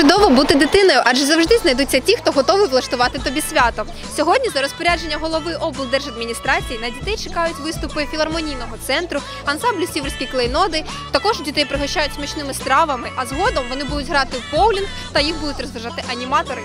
Чудово бути дитиною, адже завжди знайдуться ті, хто готовий влаштувати тобі свято. Сьогодні за розпорядження голови облдержадміністрації на дітей чекають виступи філармонійного центру, ансамблю сіверські клейноди. Також дітей пригощають смачними стравами, а згодом вони будуть грати в боулінг та їх будуть розважати аніматори.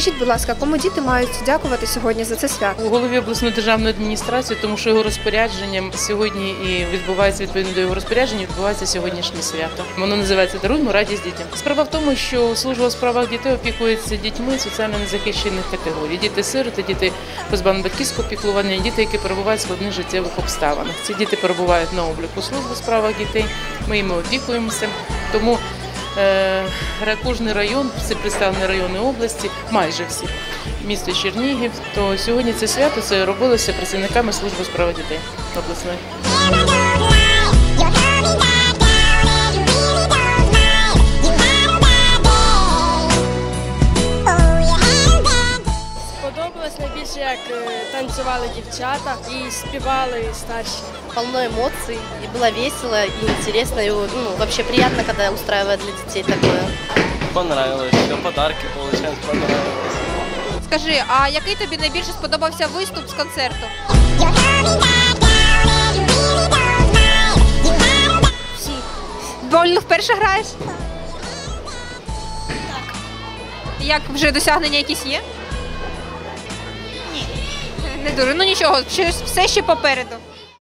Скажіть, будь ласка, кому діти мають дякувати сьогодні за це свято? у голові обласної державної адміністрації, тому що його розпорядженням сьогодні і відбувається відповідно до його розпорядження, відбувається сьогоднішнє свято. Воно називається Даруймо радість дітям. Справа в тому, що служба у справах дітей опікується дітьми соціально незахищених категорій. Діти сироти, діти позбавлені батьківського піклування, діти, які перебувають в складних життєвих обставинах. Ці діти перебувають на обліку служби у справах дітей. Ми їми опікуємося. Тому Кожний район, всі представлені райони області, майже всі, місто Чернігів, то сьогодні це свято це робилося працівниками служби справи дітей. Обласної. Сподобалось найбільше, як е, танцювали дівчата і співали старші. полно эмоций, и было весело, и интересно, и ну, вообще приятно, когда устраивают для детей такое. Понравилось, все подарки получаем, понравилось. Скажи, а який тобі найбільше сподобався виступ з концерту? Всі. Боулінг вперше граєш? Так. Як вже досягнення якісь є? Не дуже. Ну нічого, все ще попереду.